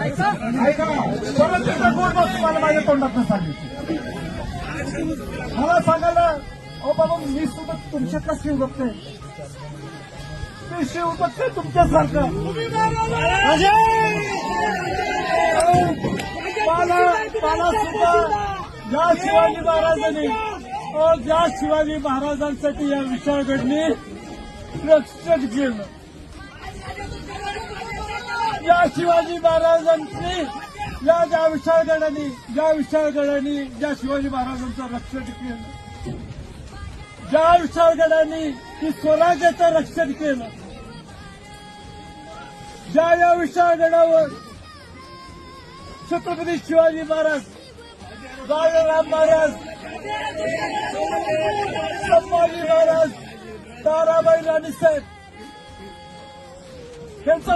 ऐका परत एकदा गोड बस मला माझ्या तोंडात सांगितली मला सांगायला अहो बाबा मी सुद्धा तुमच्यातला शिव बघते ते शिव बघते तुमच्यासारखं मला मला सुद्धा या शिवाजी महाराजांनी ज्या शिवाजी महाराजांसाठी या विशाळगडनी रक्षण केलं. या शिवाजी महाराजांनी या ज्या विशाळगडांनी ज्या विशाळगडांनी ज्या शिवाजी महाराजांचं रक्षण केलं. ज्या विशाळगडांनी की स्वराज्याचं रक्षण केलं. ज्या या विशाळगडावर छत्रपती शिवाजी महाराज राजाराम महाराज संभाजी महाराज ताराबाई राणीसाहेब त्यांचं